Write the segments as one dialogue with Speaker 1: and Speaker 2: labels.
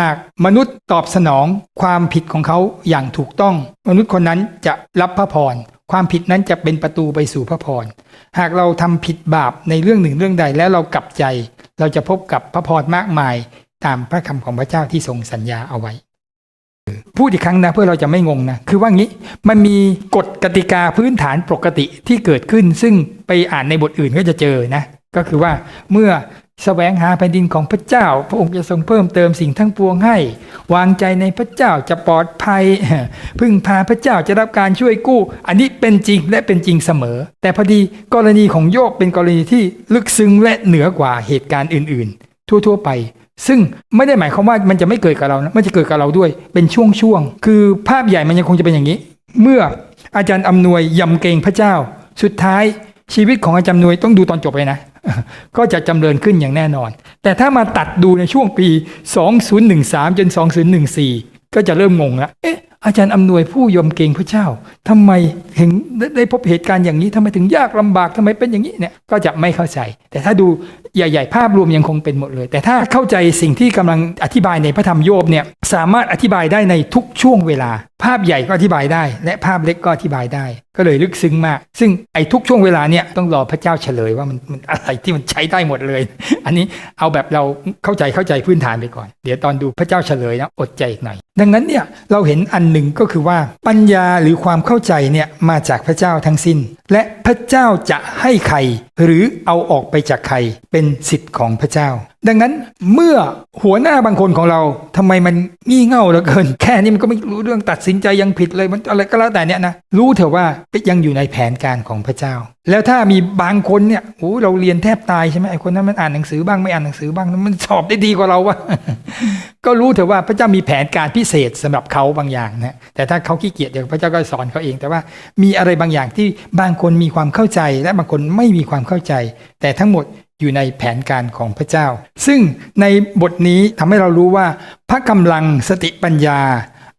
Speaker 1: หากมนุษย์ตอบสนองความผิดของเขาอย่างถูกต้อง มนุษย์คนนั้นจะรับพระพรความผิดนั้นจะเป็นประตูไปสู่พระพร หากเราทำผิดบาปในเรื่องหนึ่งเรื่องใดแล้วเรากลับใจ เราจะพบกับพระพรมากมายตามพระคำของพระเจ้าที่ทรงสัญญาเอาไว้ พูดอีกครั้งนะเพื่อเราจะไม่งงนะ คือว่างี้มันมีกฎกติกาพื้นฐานปกติที่เกิดขึ้น ซึ่งไปอ่านในบทอื่นก็จะเจอนะ ก็คือว่าเมื่อ แสวงหาแผ่นดินของพระเจ้า พระองค์จะทรงเพิ่มเติมสิ่งทั้งปวงให้ วางใจในพระเจ้าจะปลอดภัย พึ่งพาพระเจ้าจะรับการช่วยกู้ อันนี้เป็นจริงและเป็นจริงเสมอ แต่พอดีกรณีของโยบเป็นกรณีที่ลึกซึ้งและเหนือกว่าเหตุการณ์อื่น ๆ ทั่ว ๆ ไป ซึ่งไม่ได้หมายความว่ามันจะไม่เกิดกับเรานะมันจะเกิดกับเราด้วยเป็นช่วงๆคือภาพใหญ่มันยังคงจะเป็นอย่างนี้ เมื่ออาจารย์อำนวยยำเกรงพระเจ้า สุดท้ายชีวิตของอาจารย์อำนวยต้องดูตอนจบเลยนะ ก็จะจำเริญขึ้นอย่างแน่นอน แต่ถ้ามาตัดดูในช่วงปี 2013 จน 2014 ก็จะเริ่มงงละเอ๊ะอาจารย์อำนวยผู้ยอมเก่งพระเจ้าทำไมถึงได้ได้พบเหตุการณ์อย่างนี้ทำไมถึงยากลำบากทำไมเป็นอย่างนี้เนี่ยก็จะไม่เข้าใจ แต่ถ้าดู ใหญ่ ๆ ภาพรวมยังคงเป็นหมดเลย แต่ถ้าเข้าใจสิ่งที่กำลังอธิบายในพระธรรมโยบเนี่ยสามารถอธิบายได้ในทุกช่วงเวลา ภาพใหญ่ก็อธิบายได้ และภาพเล็กก็อธิบายได้ ก็เลยลึกซึ้งมาก ซึ่งไอ้ทุกช่วงเวลาเนี่ยต้องรอพระเจ้าเฉลยว่ามันมันอะไรที่มันใช้ได้หมดเลย อันนี้เอาแบบเราเข้าใจเข้าใจพื้นฐานไปก่อน เดี๋ยวตอนดูพระเจ้าเฉลยนะอดใจอีกหน่อย ดังนั้นเนี่ยเราเห็นอันหนึ่งก็คือว่าปัญญาหรือความเข้าใจเนี่ยมาจากพระเจ้าทั้งสิ้น และพระเจ้าจะให้ใคร หรือเอาออกไปจากใครเป็นสิทธิ์ของพระเจ้า ดังนั้นเมื่อหัวหน้าบางคนของเราทำไมมันงี่เง่าเหลือเกิน แค่นี้มันก็ไม่รู้เรื่องตัดสินใจยังผิดเลยมันอะไรก็แล้วแต่เนี่ยนะรู้เถอะว่ายังอยู่ในแผนการของพระเจ้า แล้วถ้ามีบางคนเนี่ยโอ้เราเรียนแทบตายใช่ไหมไอ้คนนั้นมันอ่านหนังสือบ้างไม่อ่านหนังสือบ้างมันสอบได้ดีกว่าเราวะก็รู้เถอะว่าพระเจ้ามีแผนการพิเศษสำหรับเขาบางอย่างนะแต่ถ้าเขาขี้เกียจเดี๋ยวพระเจ้าก็สอนเขาเอง แต่ว่ามีอะไรบางอย่างที่บางคนมีความเข้าใจและบางคนไม่มีความเข้าใจ แต่ทั้งหมด อยู่ในแผนการของพระเจ้า ซึ่งในบทนี้ทำให้เรารู้ว่า พระกำลังสติปัญญา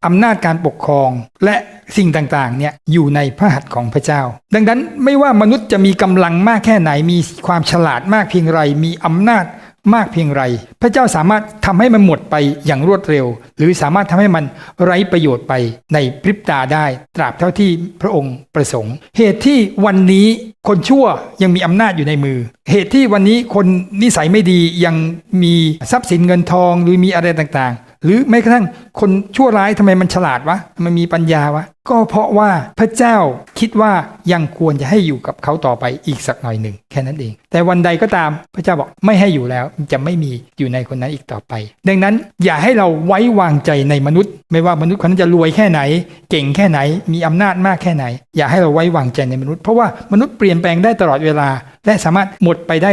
Speaker 1: อำนาจการปกครองและสิ่งต่างๆเนี่ยอยู่ในพระหัตถ์ของพระเจ้า ดังนั้นไม่ว่ามนุษย์จะมีกำลังมากแค่ไหนมีความฉลาดมากเพียงไรมีอำนาจ มากเพียงไร พระเจ้าสามารถทำให้มันหมดไปอย่างรวดเร็ว หรือสามารถทำให้มันไร้ประโยชน์ไปในพริบตาได้ ตราบเท่าที่พระองค์ประสงค์ เหตุที่วันนี้คนชั่วยังมีอำนาจอยู่ในมือ เหตุที่วันนี้คนนิสัยไม่ดียังมีทรัพย์สินเงินทองหรือมีอะไรต่างๆ หรือแม้กระทั่งคนชั่วร้ายทำไมมันฉลาดวะมันมีปัญญาวะ ก็เพราะว่าพระเจ้าคิดว่ายังควรจะให้อยู่กับเขาต่อไปอีกสักหน่อยหนึ่งแค่นั้นเอง แต่วันใดก็ตามพระเจ้าบอกไม่ให้อยู่แล้วจะไม่มีอยู่ในคนนั้นอีกต่อไป ดังนั้นอย่าให้เราไว้วางใจในมนุษย์ ไม่ว่ามนุษย์คนนั้นจะรวยแค่ไหน เก่งแค่ไหน มีอำนาจมากแค่ไหน อย่าให้เราไว้วางใจในมนุษย์ เพราะว่ามนุษย์เปลี่ยนแปลงได้ตลอดเวลา และสามารถหมดไปได้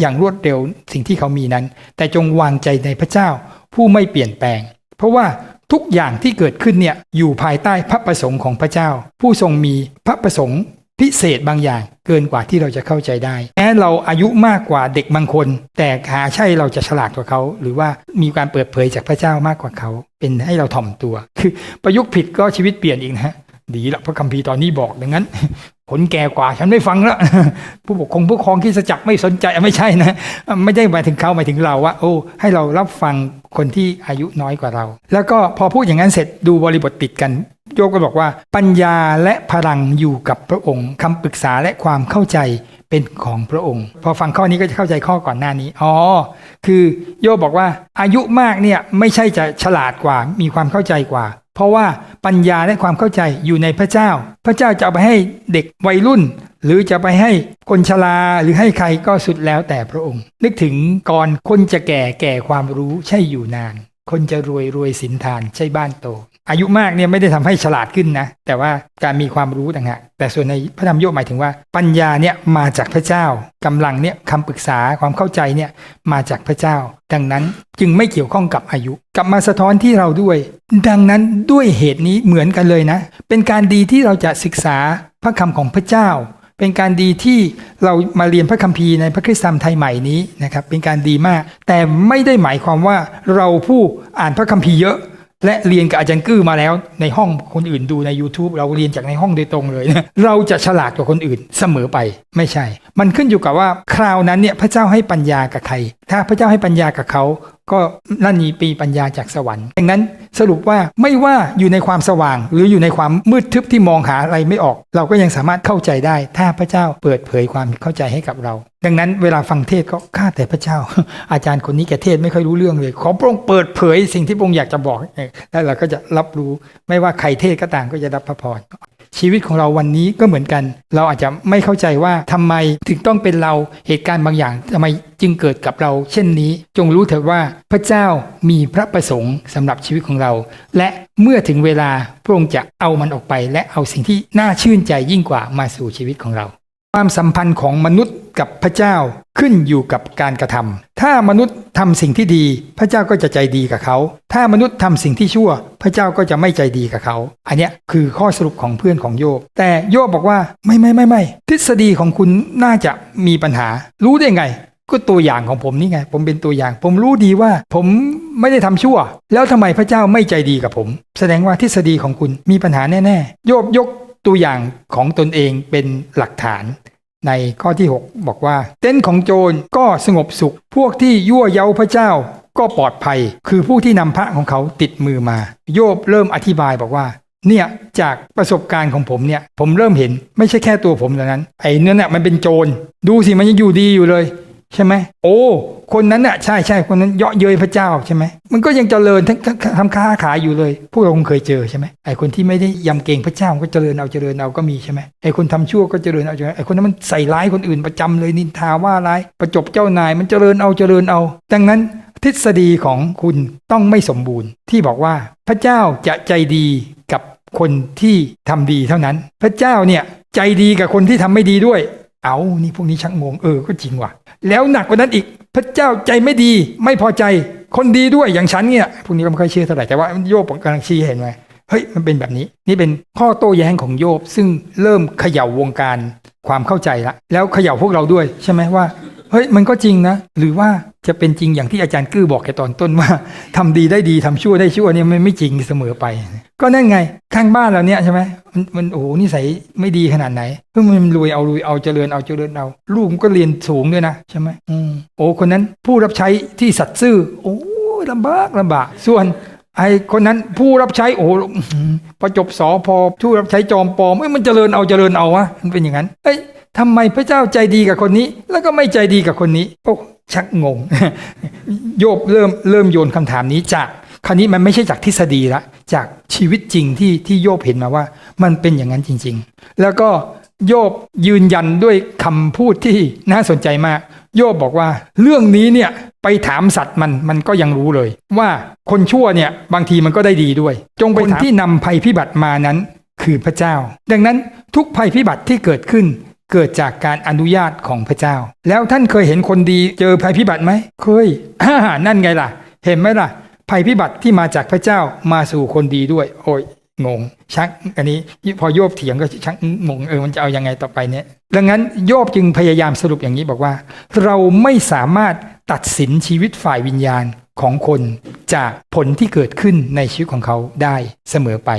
Speaker 1: อย่างรวดเร็วสิ่งที่เขามีนั้น แต่จงวางใจในพระเจ้า ผู้ไม่เปลี่ยนแปลง เพราะว่าทุกอย่างที่เกิดขึ้นเนี่ยอยู่ภายใต้พระประสงค์ของพระเจ้า ผู้ทรงมีพระประสงค์พิเศษบางอย่างเกินกว่าที่เราจะเข้าใจได้แม้เราอายุมากกว่าเด็กบางคน แต่หาใช่เราจะฉลาดกว่าเขา หรือว่ามีการเปิดเผยจากพระเจ้ามากกว่าเขา เป็นให้เราถ่อมตัว คือประยุกต์ผิดก็ชีวิตเปลี่ยนอีกนะฮะ ดีละพระคัมภีร์ตอนนี้บอกดังนั้นคนแก่กว่าฉันไม่ฟังแล้วผู้ปกครองผู้ครองที่สจักไม่สนใจไม่ใช่นะ ไม่ได้หมายถึงเขาหมายถึงเราว่าโอ้ให้เรารับฟังคนที่อายุน้อยกว่าเรา แล้วก็พอพูดอย่างนั้นเสร็จดูบริบทติดกัน โยกก็บอกว่า ปัญญาและพลังอยู่กับพระองค์คำปรึกษาและความเข้าใจเป็นของพระองค์ พอฟังข้อนี้ก็จะเข้าใจข้อก่อนหน้านี้อ๋อคือโยบบอกว่าอายุมากเนี่ยไม่ใช่จะฉลาดกว่ามีความเข้าใจกว่า ราะว่าปัญญาและความเข้าใจอยู่ในพระเจ้า พระเจ้าจะเอาไปให้เด็กวัยรุ่น หรือจะไปให้คนชราหรือให้ใครก็สุดแล้วแต่พระองค์ นึกถึงก่อนคนจะแก่แก่ความรู้ใช่อยู่นาน คนจะรวยรวยสินทานใช่บ้านโต อายุมากเนี่ยไม่ได้ทำให้ฉลาดขึ้นนะ แต่ว่าการมีความรู้ต่างหากแต่ส่วนในพระธรรมโยบหมายถึงว่า ปัญญาเนี่ยมาจากพระเจ้ากำลังเนี่ยคำปรึกษาความเข้าใจเนี่ยมาจากพระเจ้า ดังนั้นจึงไม่เกี่ยวข้องกับอายุ กลับมาสะท้อนที่เราด้วย ดังนั้นด้วยเหตุนี้เหมือนกันเลยนะ เป็นการดีที่เราจะศึกษาพระคำของพระเจ้า เป็นการดีที่เรามาเรียนพระคัมภีร์ในพระคริสตธรรมไทยใหม่นี้นะครับเป็นการดีมาก แต่ไม่ได้หมายความว่าเราผู้อ่านพระคัมภีร์เยอะ และเรียนกับอาจารย์กื้อมาแล้ว ในห้องคนอื่นดูใน YouTube เราเรียนจากในห้องโดยตรงเลยนะเราจะฉลาดกว่าคนอื่นเสมอไปไม่ใช่ มันขึ้นอยู่กับว่าคราวนั้นเนี่ยพระเจ้าให้ปัญญากับใคร ถ้าพระเจ้าให้ปัญญากับเขา ก็นั่นนี่ปีปัญญาจากสวรรค์ดังนั้นสรุปว่าไม่ว่าอยู่ในความสว่าง หรืออยู่ในความมืดทึบที่มองหาอะไรไม่ออก เราก็ยังสามารถเข้าใจได้ ถ้าพระเจ้าเปิดเผยความเข้าใจให้กับเรา ดังนั้นเวลาฟังเทศก็ข้าแต่พระเจ้า อาจารย์คนนี้แกเทศไม่ค่อยรู้เรื่องเลย ขอพระองค์เปิดเผยสิ่งที่พระองค์อยากจะบอกแล้วเราก็จะรับรู้ไม่ว่าใครเทศก็ต่างก็จะรับพระพร ชีวิตของเราวันนี้ก็เหมือนกัน เราอาจจะไม่เข้าใจว่าทำไมถึงต้องเป็นเราเหตุการณ์บางอย่างทำไมจึงเกิดกับเราเช่นนี้ จงรู้เถิดว่าพระเจ้ามีพระประสงค์สำหรับชีวิตของเรา และเมื่อถึงเวลาพระองค์จะเอามันออกไป และเอาสิ่งที่น่าชื่นใจยิ่งกว่ามาสู่ชีวิตของเรา ความสัมพันธ์ของมนุษย์กับพระเจ้าขึ้นอยู่กับการกระทำ ถ้ามนุษย์ทำสิ่งที่ดี พระเจ้าก็จะใจดีกับเขา ถ้ามนุษย์ทำสิ่งที่ชั่ว พระเจ้าก็จะไม่ใจดีกับเขา อันนี้คือข้อสรุปของเพื่อนของโยบ แต่โยบบอกว่าไม่ไม่ไม่ไม่ทฤษฎีของคุณน่าจะมีปัญหา รู้ได้ไง ก็ตัวอย่างของผมนี่ไง ผมเป็นตัวอย่าง ผมรู้ดีว่าผมไม่ได้ทำชั่ว แล้วทำไมพระเจ้าไม่ใจดีกับผม แสดงว่าทฤษฎีของคุณมีปัญหาแน่ๆโยบยกตัวอย่างของตนเองเป็นหลักฐาน ในข้อที่ 6 บอกว่า เต็นท์ของโจรก็สงบสุข พวกที่ยั่วเย้าพระเจ้าก็ปลอดภัย คือผู้ที่นำพระของเขาติดมือมา โยบเริ่มอธิบายบอกว่า เนี่ยจากประสบการณ์ของผมเนี่ย ผมเริ่มเห็นไม่ใช่แค่ตัวผมเท่านั้น ไอ้เนี่ยน่ยมันเป็นโจร ดูสิมันยังอยู่ดีอยู่เลย ใช่ไหมโอ้ คนนั้นน่ะใช่ใช่คนนั้นเยาะเย้ยพระเจ้าใช่ไหมมันก็ยังเจริญทั้งทั้งทำค้าขายอยู่เลย พวกเราคงเคยเจอใช่ไหมไอ้คนที่ไม่ได้ยำเกรงพระเจ้ามันก็เจริญเอาเจริญเอาก็มีใช่ไหมไอ้คนทำชั่วก็เจริญเอาเจริญไอ้คนนั้นมันใส่ร้ายคนอื่นประจำเลยนินทาว่าร้ายประจบเจ้านายมันเจริญเอาเจริญเอา ดังนั้นทฤษฎีของคุณต้องไม่สมบูรณ์ที่บอกว่าพระเจ้าจะใจดีกับคนที่ทำดีเท่านั้น พระเจ้าเนี่ยใจดีกับคนที่ทำไม่ดีด้วย เอานี่พวกนี้ชักงงเออก็จริงว่ะ แล้วหนักกว่านั้นอีกพระเจ้าใจไม่ดี ไม่พอใจคนดีด้วยอย่างฉันเนี่ยพวกนี้ก็ไม่ค่อยเชื่อเท่าไหร่แต่ว่าโยบกำลังชี้เห็นไหมเฮ้ยมันเป็นแบบนี้ นี่เป็นข้อโต้แย้งของโยบ ซึ่งเริ่มเขย่าวงการความเข้าใจละแล้วเขย่าพวกเราด้วยใช่ไหมว่า เฮ้ยมันก็จริงนะ หรือว่าจะเป็นจริงอย่างที่อาจารย์กื้อบอกแกตอนต้นว่าทำดีได้ดีทำชั่วได้ชั่วเนี่ยมันไม่จริงเสมอไป ก็นั่นไงข้างบ้านเราเนี่ยใช่ไหมมันมันโอ้โหนิสัยไม่ดีขนาดไหนเพิ่งมันรวยเอารวยเอาเจริญเอาเจริญเอาลูกมันก็เรียนสูงด้วยนะใช่ไหมอืมโอ้คนนั้นผู้รับใช้ที่สัตย์ซื่อ โอ้ยลำบากลำบากส่วนไอ้คนนั้นผู้รับใช้โอ้โหอื้อหือพอจบสอพอผู้รับใช้จอมปลอมเอ้ยมันเจริญเอาเจริญเอาวะมันเป็นอย่างนั้นเอ้ย ทำไมพระเจ้าใจดีกับคนนี้ แล้วก็ไม่ใจดีกับคนนี้ โอ้ชักงง โยบเริ่มเริ่มโยนคำถามนี้จาก คราวนี้มันไม่ใช่จากทฤษฎีละจากชีวิตจริงที่ที่โยบเห็นมาว่า มันเป็นอย่างนั้นจริง ๆ แล้วก็โยบยืนยันด้วยคำพูดที่น่าสนใจมาก โยบบอกว่า เรื่องนี้เนี่ยไปถามสัตว์มันมันก็ยังรู้เลย ว่าคนชั่วเนี่ยบางทีมันก็ได้ดีด้วย จงไปถามที่นำภัยพิบัติมานั้น คือพระเจ้า ดังนั้นทุกภัยพิบัติที่เกิดขึ้น เกิดจากการอนุญาตของพระเจ้า แล้วท่านเคยเห็นคนดีเจอภัยพิบัติไหมเคยนั่นไงล่ะ เห็นไหมล่ะ ภัยพิบัติที่มาจากพระเจ้ามาสู่คนดีด้วย โอ้ยงงชักอันนี้พอโยบเถียงก็ชักงงเออมันจะเอายังไงต่อไปเนี่ยดังนั้นโยบจึงพยายามสรุปอย่างนี้บอกว่า เราไม่สามารถตัดสินชีวิตฝ่ายวิญญาณของคนจากผลที่เกิดขึ้นในชีวิตของเขาได้เสมอไป